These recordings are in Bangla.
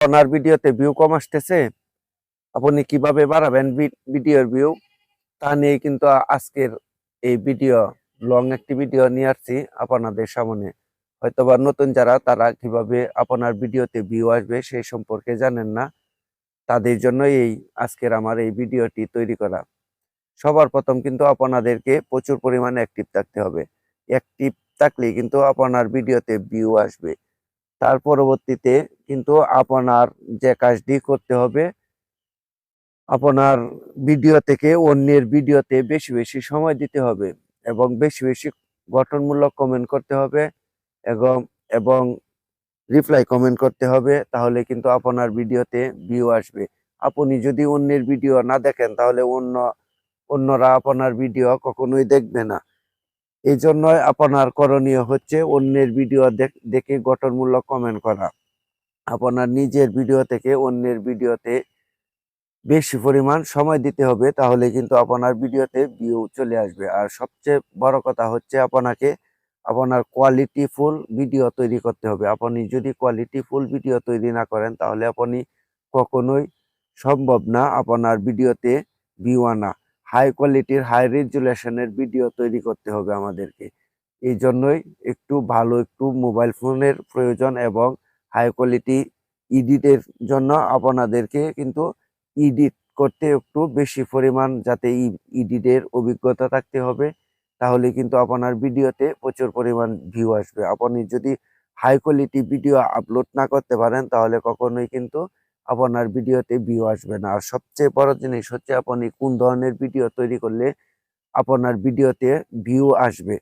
আপনার ভিডিওতে ভিউ কম আসতেছে, আপনি কীভাবে বাড়াবেন ভিডিওর ভিউ তা নিয়ে কিন্তু আজকের এই ভিডিও লং একটি ভিডিও নিয়ে আসছি আপনাদের সামনে। হয়তোবা নতুন যারা, তারা কীভাবে আপনার ভিডিওতে ভিউ আসবে সেই সম্পর্কে জানেন না। তাদের জন্য এই আজকের আমার এই ভিডিওটি তৈরি করা। সবার প্রথম কিন্তু আপনাদেরকে প্রচুর পরিমাণে অ্যাক্টিভ থাকতে হবে। অ্যাক্টিভ থাকলে কিন্তু আপনার ভিডিওতে ভিউ আসবে। তার পরবর্তীতে কিন্তু আপনার যে কাজটি করতে হবে, আপনার ভিডিও থেকে অন্যের ভিডিওতে বেশি বেশি সময় দিতে হবে এবং বেশি বেশি গঠনমূলক কমেন্ট করতে হবে এবং এবং রিপ্লাই কমেন্ট করতে হবে, তাহলে কিন্তু আপনার ভিডিওতে ভিউ আসবে। আপনি যদি অন্যের ভিডিও না দেখেন, তাহলে অন্য, অন্যরা আপনার ভিডিও কখনোই দেখবে না। এই জন্যই আপনার করণীয় হচ্ছে অন্যের ভিডিও দেখ- দেখে গঠনমূলক কমেন্ট করা। আপনার নিজের ভিডিও থেকে অন্যের ভিডিওতে বেশি পরিমাণ সময় দিতে হবে, তাহলে কিন্তু আপনার ভিডিওতে ভিউ চলে আসবে। আর সবচেয়ে বড় কথা হচ্ছে আপনাকে আপনার কোয়ালিটি ফুল ভিডিও তৈরি করতে হবে। আপনি যদি কোয়ালিটি ফুল ভিডিও তৈরি না করেন, তাহলে আপনি কখনোই সম্ভব না আপনার ভিডিওতে ভিউ আনা। হাই কোয়ালিটির হাই রেজুলেশনের ভিডিও তৈরি করতে হবে আমাদেরকে। এই জন্যই একটু ভালো একটু মোবাইল ফোনের প্রয়োজন এবং হাই কোয়ালিটি ইডিটের জন্য আপনাদেরকে কিন্তু এডিট করতে একটু বেশি পরিমাণ যাতে এডিটের অভিজ্ঞতা থাকতে হবে। তাহলে কিন্তু আপনার ভিডিওতে প্রচুর পরিমাণ ভিউ আসবে। আপনি যদি হাই কোয়ালিটি ভিডিও আপলোড না করতে পারেন, তাহলে কখনোই কিন্তু আপনার ভিডিওতে ভিউ আসবে না। আর সবচেয়ে বড় জিনিস হচ্ছে আপনি কোন ধরনের ভিডিও তৈরি করলে আপনার ভিডিওতে ভিউ আসবে।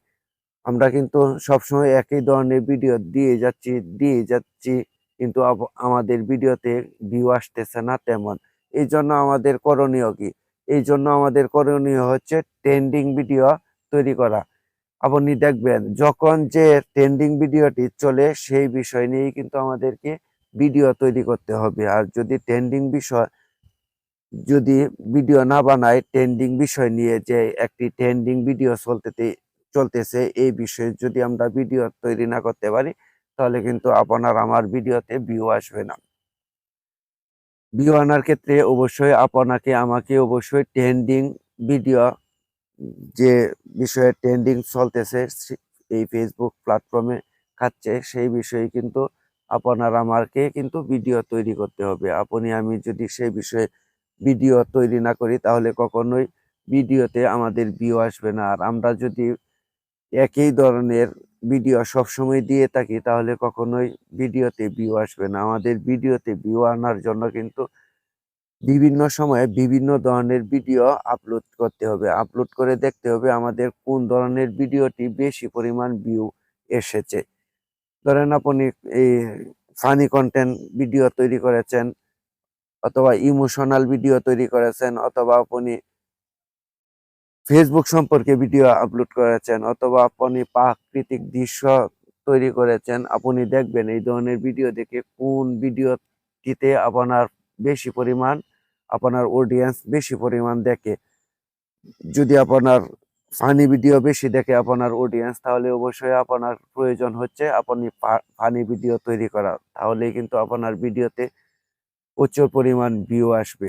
আমরা কিন্তু সবসময় একই ধরনের ভিডিও দিয়ে যাচ্ছি দিয়ে যাচ্ছি, কিন্তু আমাদের ভিডিওতে ভিউ আসতেছে না তেমন। এই জন্য আমাদের করণীয় কি? এই জন্য আমাদের করণীয় হচ্ছে ট্রেন্ডিং ভিডিও তৈরি করা। আপনি দেখবেন, যখন যে ট্রেন্ডিং ভিডিওটি চলে, সেই বিষয় নিয়েই কিন্তু আমাদেরকে ভিডিও তৈরি করতে হবে। আর যদি ট্রেন্ডিং বিষয়, যদি ভিডিও না বানায় ট্রেন্ডিং বিষয় নিয়ে যে একটি ট্রেন্ডিং ভিডিও চলতে চলতেছে, এই বিষয়ে যদি আমরা ভিডিও তৈরি না করতে পারি, তাহলে কিন্তু আপনার, আমার ভিডিওতে ভিউ আসবে না। ভিউ আনার ক্ষেত্রে অবশ্যই আপনাকে, আমাকে অবশ্যই ট্রেন্ডিং ভিডিও যে বিষয়ে ট্রেন্ডিং চলতেছে এই ফেসবুক প্ল্যাটফর্মে খাচ্ছে, সেই বিষয়ে কিন্তু আপনার আমাকে কিন্তু ভিডিও তৈরি করতে হবে। আপনি আমি যদি সেই বিষয়ে ভিডিও তৈরি না করি, তাহলে কখনোই ভিডিওতে আমাদের ভিউ আসবে না। আর আমরা যদি একই ধরনের ভিডিও সবসময় দিয়ে থাকি, তাহলে কখনোই ভিডিওতে ভিউ আসবে না। আমাদের ভিডিওতে ভিউ আনার জন্য কিন্তু বিভিন্ন সময়ে বিভিন্ন ধরনের ভিডিও আপলোড করতে হবে। আপলোড করে দেখতে হবে আমাদের কোন ধরনের ভিডিওটি বেশি পরিমাণ ভিউ এসেছে। ধরেন আপনি এই ফানি কন্টেন্ট ভিডিও তৈরি করেছেন, অথবা ইমোশনাল ভিডিও তৈরি করেছেন, অথবা আপনি ফেসবুক সম্পর্কে ভিডিও আপলোড করেছেন, অথবা আপনি প্রাকৃতিক দৃশ্য তৈরি করেছেন, আপনি দেখবেন এই ধরনের ভিডিও দেখে কোন ভিডিওটিতে আপনার বেশি পরিমাণ, আপনার অডিয়েন্স বেশি পরিমাণ দেখে। যদি আপনার ফানি ভিডিও বেশি দেখে আপনার অডিয়েন্স তাহলে অবশ্যই আপনার প্রয়োজন হচ্ছে আপনি ফানি ভিডিও তৈরি করা। তাহলে কিন্তু আপনার ভিডিওতে প্রচুর পরিমাণ ভিউ আসবে।